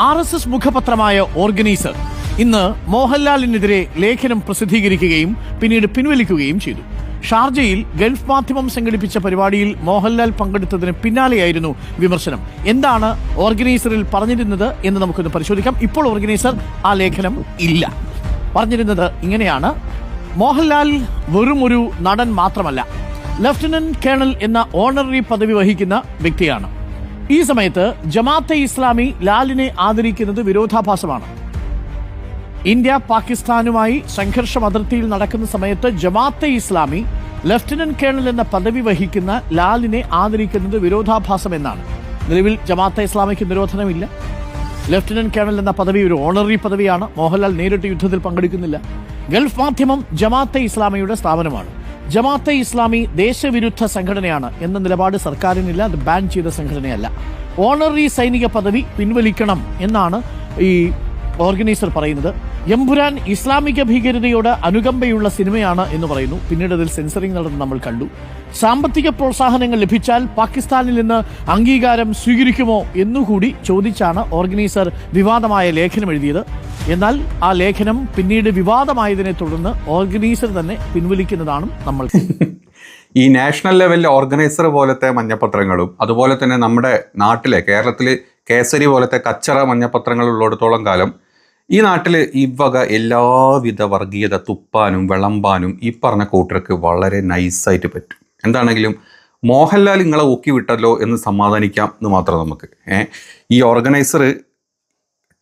R S S മുഖപത്രമായ organiser ഇന്ന് മോഹൻലാലിനെതിരെ ലേഖനം പ്രസിദ്ധീകരിക്കുകയും പിന്നീട് പിൻവലിക്കുകയും ചെയ്തു. ഷാർജയിൽ ഗൾഫ് മാധ്യമം സംഘടിപ്പിച്ച പരിപാടിയിൽ മോഹൻലാൽ പങ്കെടുത്തതിന് പിന്നാലെയായിരുന്നു വിമർശനം. എന്താണ് ഓർഗനൈസറിൽ പറഞ്ഞിരുന്നത് എന്ന് നമുക്കൊന്ന് പരിശോധിക്കാം. ഇപ്പോൾ ഓർഗനൈസർ ആ ലേഖനം ഇല്ല. പറഞ്ഞിരുന്നത് ഇങ്ങനെയാണ്. മോഹൻലാൽ വെറും ഒരു നടൻ മാത്രമല്ല ലഫ്റ്റനന്റ് കേണൽ എന്ന ഓണററി പദവി വഹിക്കുന്ന വ്യക്തിയാണ്. ഈ സമയത്ത് ജമാഅത്തെ ഇസ്ലാമി ലാലിനെ ആദരിക്കുന്നത് വിരോധാഭാസമാണ്. ഇന്ത്യ പാകിസ്ഥാനുമായി സംഘർഷം അതിർത്തിയിൽ നടക്കുന്ന സമയത്ത് ജമാഅത്തെ ഇസ്ലാമി ലഫ്റ്റനന്റ് കേണൽ എന്ന പദവി വഹിക്കുന്ന ലാലിനെ ആദരിക്കുന്നത് വിരോധാഭാസം എന്നാണ്. നിലവിൽ ജമാഅത്തെ ഇസ്ലാമിക്ക് നിരോധനമില്ല. ലഫ്റ്റനന്റ് കേണൽ എന്ന പദവി ഒരു ഓണററി പദവിയാണ്. മോഹൻലാൽ നേരിട്ട് യുദ്ധത്തിൽ പങ്കെടുക്കുന്നില്ല. ഗൾഫ് മാധ്യമം ജമാഅത്തെ ഇസ്ലാമിയുടെ സ്ഥാപനമാണ്. ജമാഅത്തെ ഇസ്ലാമി ദേശവിരുദ്ധ സംഘടനയാണ് എന്ന നിലപാട് സർക്കാരിനില്ല അത് ബാൻ ചെയ്ത സംഘടനയല്ല. ഓണററി സൈനിക പദവി പിൻവലിക്കണം എന്നാണ് ഈ ഓർഗനൈസർ പറയുന്നത്. എംപുരാൻ ഇസ്ലാമിക ഭീകരതയോട് അനുകമ്പയുള്ള സിനിമയാണ് എന്ന് പറയുന്നു. പിന്നീട് അതിൽ സെൻസറിംഗ് നടന്ന് നമ്മൾ കണ്ടു. സാമ്പത്തിക പ്രോത്സാഹനങ്ങൾ ലഭിച്ചാൽ പാകിസ്ഥാനിൽ നിന്ന് അംഗീകാരം സ്വീകരിക്കുമോ എന്നുകൂടി ചോദിച്ചാണ് ഓർഗനൈസർ വിവാദമായ ലേഖനം എഴുതിയത്. എന്നാൽ ആ ലേഖനം പിന്നീട് വിവാദമായതിനെ തുടർന്ന് ഓർഗനൈസർ തന്നെ പിൻവലിക്കുന്നതാണ് നമ്മൾ ഈ നാഷണൽ ലെവലിൽ ഓർഗനൈസർ പോലത്തെ മഞ്ഞപത്രങ്ങളും അതുപോലെ തന്നെ നമ്മുടെ നാട്ടിലെ കേരളത്തിൽ കേസരി പോലത്തെ കച്ചറ മഞ്ഞപത്രങ്ങൾ ഉള്ളിടത്തോളം കാലം ഈ നാട്ടിൽ ഈ വക എല്ലാവിധ വർഗീയത തുപ്പാനും വിളമ്പാനും ഈ പറഞ്ഞ കൂട്ടർക്ക് വളരെ നൈസായിട്ട് പറ്റും. എന്താണെങ്കിലും മോഹൻലാൽ നിങ്ങളെ ഊക്കി വിട്ടല്ലോ എന്ന് സമാധാനിക്കാം എന്ന് മാത്രം നമുക്ക്. ഈ ഓർഗനൈസർ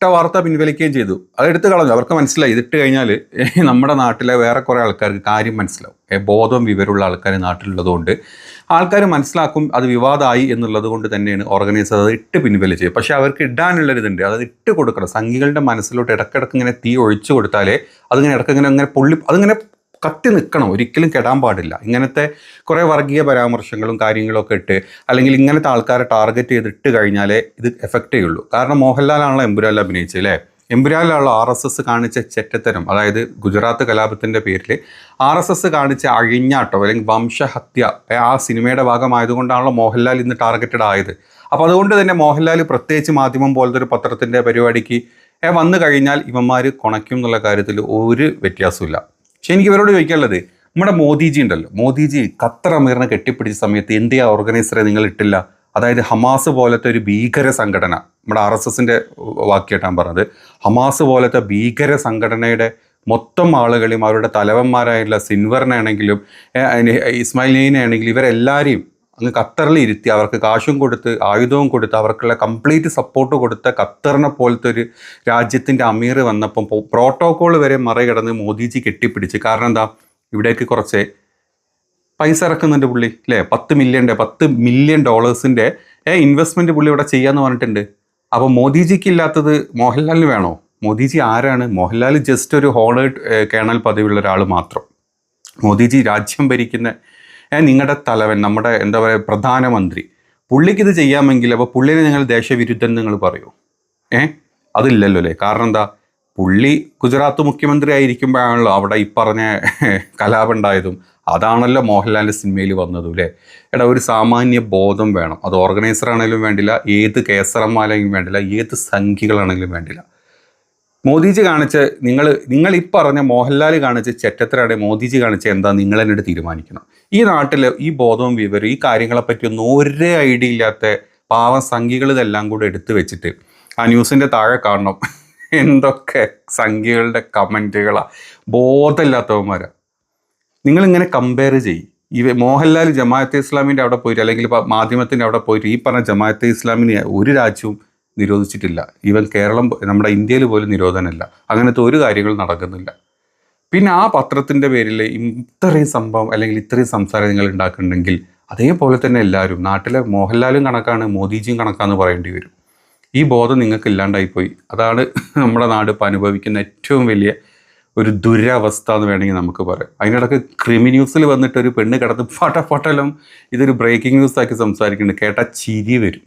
ഇട്ട വാർത്ത പിൻവലിക്കുകയും ചെയ്തു. അത് എടുത്തു കളഞ്ഞു. അവർക്ക് മനസ്സിലായി. ഇതിട്ട് കഴിഞ്ഞാൽ നമ്മുടെ നാട്ടിലെ വേറെ കുറേ ആൾക്കാർക്ക് കാര്യം മനസ്സിലാവും. ബോധം വിവരമുള്ള ആൾക്കാർ നാട്ടിലുള്ളതുകൊണ്ട് ആൾക്കാർ മനസ്സിലാക്കും അത് വിവാദമായി എന്നുള്ളത് കൊണ്ട് തന്നെയാണ് ഓർഗനൈസർ അത് ഇട്ട് പിൻവലിച്ചത്. പക്ഷേ അവർക്ക് ഇടാനുള്ളൊരിതുണ്ട്. അത് ഇട്ട് കൊടുക്കണം. സംഘികളുടെ മനസ്സിലോട്ട് ഇടക്കിടക്ക് ഇങ്ങനെ തീ ഒഴിച്ചു കൊടുത്താലേ അതിങ്ങനെ ഇടയ്ക്ക് ഇങ്ങനെ അങ്ങനെ പൊള്ളി അതിങ്ങനെ കത്തി നിൽക്കണം. ഒരിക്കലും കെടാൻ പാടില്ല. ഇങ്ങനത്തെ കുറേ വർഗീയ പരാമർശങ്ങളും കാര്യങ്ങളൊക്കെ ഇട്ട് അല്ലെങ്കിൽ ഇങ്ങനത്തെ ആൾക്കാരെ ടാർഗറ്റ് ചെയ്തിട്ട് കഴിഞ്ഞാലേ ഇത് എഫക്റ്റ് ചെയ്യുള്ളൂ. കാരണം മോഹൻലാലാണല്ലോ എമ്പുരാൽ അഭിനയിച്ചത് അല്ലേ? എമ്പുരാനിലുള്ള ആർ എസ് എസ് കാണിച്ച ചെറ്റത്തരം അതായത് ഗുജറാത്ത് കലാപത്തിന്റെ പേരിൽ ആർ എസ് എസ് കാണിച്ച അഴിഞ്ഞാട്ടോ അല്ലെങ്കിൽ വംശഹത്യ ആ സിനിമയുടെ ഭാഗമായതുകൊണ്ടാണല്ലോ മോഹൻലാൽ ഇന്ന് ടാർഗറ്റഡ് ആയത്. അപ്പോൾ അതുകൊണ്ട് തന്നെ മോഹൻലാൽ പ്രത്യേകിച്ച് മാധ്യമം പോലത്തെ ഒരു പത്രത്തിന്റെ പരിപാടിക്ക് വന്നു കഴിഞ്ഞാൽ ഇവന്മാർ കുണയ്ക്കും എന്നുള്ള കാര്യത്തിൽ ഒരു വ്യത്യാസമില്ല പക്ഷെ എനിക്ക് ഇവരോട് ചോദിക്കാനുള്ളത് നമ്മുടെ മോദിജി ഉണ്ടല്ലോ. മോദിജി ഖത്തർ അമീറിനെ കെട്ടിപ്പിടിച്ച സമയത്ത് എന്തിയാ ഓർഗനൈസറെ നിങ്ങൾ ഇട്ടില്ല. അതായത് ഹമാസ് പോലത്തെ ഒരു ഭീകര സംഘടന നമ്മുടെ ആർ എസ് എസിന്റെ വാക്കിയായിട്ടാണ് പറഞ്ഞത് ഹമാസ് പോലത്തെ ഭീകര സംഘടനയുടെ മൊത്തം ആളുകളെയും അവരുടെ തലവന്മാരായിട്ടുള്ള സിൻവറിനാണെങ്കിലും ഇസ്മായിലിനെ ആണെങ്കിലും ഇവരെല്ലാവരെയും അങ്ങ് ഖത്തറിൽ ഇരുത്തി അവർക്ക് കാശും കൊടുത്ത് ആയുധവും കൊടുത്ത് അവർക്കുള്ള കംപ്ലീറ്റ് സപ്പോർട്ട് കൊടുത്ത ഖത്തറിനെ പോലത്തെ ഒരു രാജ്യത്തിന്റെ അമീർ വന്നപ്പം പ്രോട്ടോകോൾ വരെ മറികടന്ന് മോദിജി കെട്ടിപ്പിടിച്ച്. കാരണം എന്താ? ഇവിടേക്ക് കുറച്ച് പൈസ ഇറക്കുന്നുണ്ട് പുള്ളി അല്ലേ പത്ത് മില്യന്റെ പത്ത് മില്യൺ ഡോളേഴ്സിന്റെ ഇൻവെസ്റ്റ്മെന്റ് പുള്ളി ഇവിടെ ചെയ്യാമെന്ന് പറഞ്ഞിട്ടുണ്ട്. അപ്പോൾ മോദിജിക്ക് ഇല്ലാത്തത് മോഹൻലാലിന് വേണോ? മോദിജി ആരാണ്? മോഹൻലാൽ ജസ്റ്റ് ഒരു ഹോണേഡ് കേണൽ പദവിയുള്ള ഒരാൾ മാത്രം. മോദിജി രാജ്യം ഭരിക്കുന്ന ഏ, നിങ്ങളുടെ തലവൻ നമ്മുടെ എന്താ പറയുക പ്രധാനമന്ത്രി പുള്ളിക്ക് ഇത് ചെയ്യാമെങ്കിൽ അപ്പോൾ പുള്ളിനെ നിങ്ങൾ ദേശവിരുദ്ധൻ നിങ്ങൾ പറയൂ? ഏ അതില്ലല്ലോ അല്ലേ? കാരണം എന്താ? പുള്ളി ഗുജറാത്ത് മുഖ്യമന്ത്രി ആയിരിക്കുമ്പോഴാണല്ലോ അവിടെ ഈ പറഞ്ഞ കലാപം ഉണ്ടായതും. അതാണല്ലോ മോഹൻലാലിന്റെ സിനിമയിൽ വന്നതും അല്ലേ? എടാ ഒരു സാമാന്യ ബോധം വേണം. അത് ഓർഗനൈസർ ആണെങ്കിലും വേണ്ടില്ല ഏത് കേസറന്മാരാണെങ്കിലും വേണ്ടില്ല ഏത് സംഖ്യകളാണെങ്കിലും വേണ്ടില്ല. മോദിജി കാണിച്ച് നിങ്ങൾ നിങ്ങൾ ഈ പറഞ്ഞ മോഹൻലാൽ കാണിച്ച് ചെറ്റത്തരാടെ മോദിജി കാണിച്ച എന്താ നിങ്ങൾ എന്നിട്ട് തീരുമാനിക്കണം? ഈ നാട്ടിൽ ഈ ബോധവും വിവരം ഈ കാര്യങ്ങളെപ്പറ്റി ഒന്നും ഒരേ ഐഡിയ ഇല്ലാത്ത പാവം സംഖ്യകൾ ഇതെല്ലാം കൂടെ എടുത്തു വെച്ചിട്ട് ആ ന്യൂസിന്റെ താഴെ കാണണം. എന്തൊക്കെ സംഖ്യകളുടെ കമന്റുകളാണ് ബോധമില്ലാത്തവന്മാരാ. നിങ്ങളിങ്ങനെ കമ്പയർ ചെയ്യും. ഈ മോഹൻലാൽ ജമാഅത്തെ ഇസ്ലാമിന്റെ അവിടെ പോയിട്ട് അല്ലെങ്കിൽ മാധ്യമത്തിന്റെ അവിടെ പോയിട്ട് ഈ പറഞ്ഞ ജമാഅത്തെ ഇസ്ലാമിന് ഒരു രാജ്യവും നിരോധിച്ചിട്ടില്ല. ഈവൻ കേരളം നമ്മുടെ ഇന്ത്യയിൽ പോലും നിരോധനമില്ല. അങ്ങനത്തെ ഒരു കാര്യങ്ങൾ നടക്കുന്നില്ല. പിന്നെ ആ പത്രത്തിന്റെ പേരിൽ ഇത്രയും സംഭവം അല്ലെങ്കിൽ ഇത്രയും സംസാരം നിങ്ങൾ ഉണ്ടാക്കുന്നുണ്ടെങ്കിൽ അതേപോലെ തന്നെ എല്ലാവരും നാട്ടിലെ മോഹൻലാലും കണക്കാണ് മോദിജിയും കണക്കാന്ന് പറയേണ്ടി വരും. ഈ ബോധം നിങ്ങൾക്ക് ഇല്ലാണ്ടായിപ്പോയി. അതാണ് നമ്മുടെ നാട് ഇപ്പോൾ അനുഭവിക്കുന്ന ഏറ്റവും വലിയ ഒരു ദുരവസ്ഥ എന്ന് വേണമെങ്കിൽ നമുക്ക് പറയാം. അതിനിടക്ക് ക്രിമി ന്യൂസിൽ വന്നിട്ട് ഒരു പെണ്ണ് കിടന്ന് പട്ടപ്പട്ടലും ഇതൊരു ബ്രേക്കിംഗ് ന്യൂസ് ആക്കി സംസാരിക്കുന്നുണ്ട്. കേട്ടാ ചിരി വരും.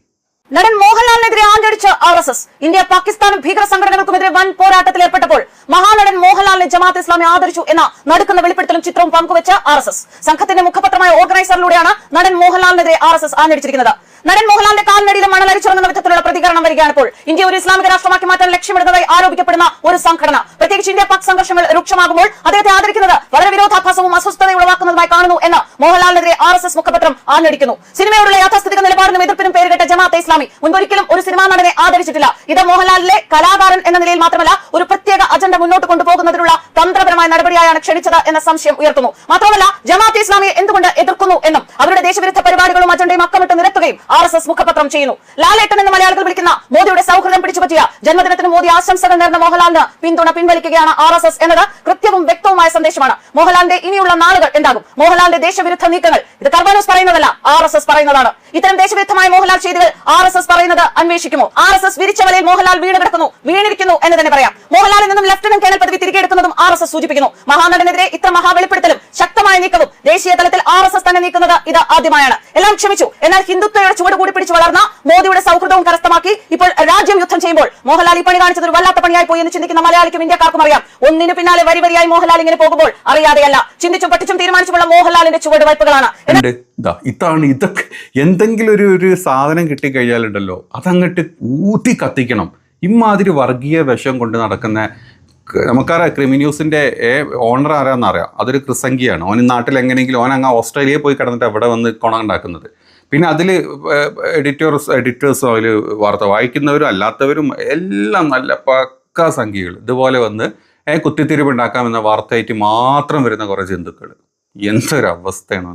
നടൻ മോഹൻലാലിനെതിരെ ആഞ്ഞടിച്ച ആർ എസ് എസ്. ഇന്ത്യ പാകിസ്ഥാനും ഭീകര സംഘടനകൾക്കുമെതിരെ വൻ പോരാട്ടത്തിൽ ഏർപ്പെട്ടപ്പോൾ മഹാനടൻ മോഹൻലാലിനെ ജമാഅത്ത് ഇസ്ലാമി ആദരിച്ചു എന്ന നടുക്കുന്ന വെളിപ്പെടുത്തലും ചിത്രവും പങ്കുവച്ച ആർ എസ് എസ്. സംഘത്തിന്റെ മുഖപത്രമായ ഓർഗനൈസറിലൂടെയാണ് നടൻ മോഹൻലാലിനെതിരെ ആർ എസ് എസ് ആഞ്ഞടിച്ചിരിക്കുന്നത്. നടൻ മോഹൻലാലിന്റെ കാലിനടിയിലെ മണലരിച്ചിറങ്ങുന്ന വിധത്തിലുള്ള പ്രതികരണം വരികയാണ് ഇപ്പോൾ. ഇന്ത്യ ഒരു ഇസ്ലാമിക രാഷ്ട്രമാക്കി മാറ്റാൻ ലക്ഷ്യമിടുന്നതായി ആരോപിക്കപ്പെടുന്ന ഒരു സംഘടന. പ്രത്യേകിച്ച് ഇന്ത്യ പാക് സംഘർഷങ്ങൾ രൂക്ഷമാകുമ്പോൾ അദ്ദേഹത്തെ ആദരിക്കുന്നത് വളരെ വിരോധാഭാസവും അസ്വസ്ഥതയും ഉളവാക്കുന്നതുമായി കാണുന്നു എന്ന് മോഹൻലാലിനെതിരെ ആർ എസ് എസ് മുഖപത്രം ആഞ്ഞടിക്കുന്നു. സിനിമയോടുള്ള യാഥാസ്ഥിതിക നിലപാടിനും എതിർപ്പിനും പേരുകെട്ട ജമാഅത്തെ ഇസ്ലാമി മുൻപൊരിക്കലും ഒരു സിനിമാ നടനെ ആദരിച്ചിട്ടില്ല. ഇത് മോഹൻലാലിലെ കലാകാരൻ എന്ന നിലയിൽ മാത്രമല്ല ഒരു പ്രത്യേക അജണ്ട മുന്നോട്ട് കൊണ്ടുപോകുന്നതിനുള്ള തന്ത്രപരമായ നടപടിയായാണ് ക്ഷണിച്ചത് എന്ന സംശയം ഉയർത്തുന്നു. മാത്രമല്ല ജമാഅത്തെ ഇസ്ലാമിയെ എന്തുകൊണ്ട് എതിർക്കുന്നു എന്നും അവരുടെ ദേശവിരുദ്ധ പരിപാടികളും അജണ്ടയും അക്കമിട്ട് നിരത്തുകയും ആർ എസ് എസ് മുഖപത്രം ചെയ്യുന്നു. ലാലേട്ടൻ എന്ന് മലയാളത്തിൽ വിളിക്കുന്ന മോദിയുടെ സൗഹൃദം പിടിച്ചുപറ്റിയ ജന്മദിനത്തിന് മോദി ആശംസകൾ നേർന്ന മോഹൻലാലിന് പിന്തുണ പിൻവലിക്കുകയാണ് ആർ എസ് എസ് എന്നത് കൃത്യവും വ്യക്തവുമായ സന്ദേശമാണ്. മോഹൻലാലിന്റെ ഇനിയുള്ള നാളുകൾ ഉണ്ടാകും മോഹൻലാലിന്റെ ദേശവിരുദ്ധ നീക്കങ്ങൾ. ഇത് കർബാനോസ് പറയുന്നതല്ല ആർ എസ് എസ് പറയുന്നതാണ്. ഇത്തരം ദേശവിരുദ്ധമായ മോഹൻലാൽ ചെയ്തികൾ ആർ എസ് എസ് പറയുന്നത് അന്വേഷിക്കുമോ? ആർ എസ് എസ് വിരിച്ച വലയിൽ മോഹൻലാൽ വീണ് കിടക്കുന്നു വീണിരിക്കുന്നു എന്ന് തന്നെ പറയാം. മോഹൻലാലിൽ നിന്നും ലഫ്റ്റനന്റ് കേണൽ പദവി തിരികെ എടുക്കുന്നതും ആർ എസ് എസ് സൂചിപ്പിക്കുന്നു. മഹാനടനെതിരെ ഇത്ര മഹാവെളിപ്പെടുത്തലും ശക്തമായ നീക്കവും ദേശീയ തലത്തിൽ ആർ എസ് എസ് തന്നെ നീക്കുന്നത് ഇത് ആദ്യമായാണ്. എല്ലാം ക്ഷമിച്ചു. എന്നാൽ ഹിന്ദുത്വയുടെ ചുവട് കൂടി പിടിച്ചു വളർന്ന മോദിയുടെ സൗഹൃദവും കരസ്ഥമാക്കി ഇപ്പോൾ രാജ്യം യുദ്ധം ചെയ്യുമ്പോൾ മോഹൻലാൽ ഈ പണി കാണിച്ചത് ഒരു വല്ലാത്ത പണിയായി പോയി എന്ന് ചിന്തിക്കുന്ന മലയാളിക്കും ഇന്ത്യക്കാർക്കും അറിയാം. ഒന്നിനു പിന്നാലെ വരി വരിയായി മോഹൻലാൽ ഇങ്ങനെ പോകുമ്പോൾ അറിയാതെയല്ല ചിന്തിച്ചും പഠിച്ചും തീരുമാനിച്ചുമുള്ള മോഹൻലാലിന്റെ ചുവടുവയ്പ്പുകളാണ്. ഇതാണ് ഇതൊക്കെ. എന്തെങ്കിലും ഒരു ഒരു സാധനം കിട്ടിക്കഴിഞ്ഞാലുണ്ടല്ലോ അതങ്ങട്ട് ഊത്തി കത്തിക്കണം. ഇമാതിരി വർഗീയ വിഷം കൊണ്ട് നടക്കുന്ന നമുക്കറിയാം ക്രിമി ന്യൂസിന്റെ ഓണർ ആരാന്നറിയാം. അതൊരു ക്രിസംഗിയാണ് ഓൻ നാട്ടിൽ എങ്ങനെയെങ്കിലും ഓൻ അങ്ങ് ഓസ്ട്രേലിയയിൽ പോയി കിടന്നിട്ട് എവിടെ വന്ന് കൊണ ഉണ്ടാക്കുന്നത്? പിന്നെ അതിൽ എഡിറ്റേഴ്സ് എഡിറ്റേഴ്സും അതിൽ വാർത്ത വായിക്കുന്നവരും അല്ലാത്തവരും എല്ലാം നല്ല പക്ക സംഖ്യകൾ ഇതുപോലെ വന്ന് ഏ കുത്തിത്തിരിവുണ്ടാക്കാമെന്ന വാർത്തയായിട്ട് മാത്രം വരുന്ന കുറേ ജന്തുക്കൾ എന്തൊരു അവസ്ഥയാണ്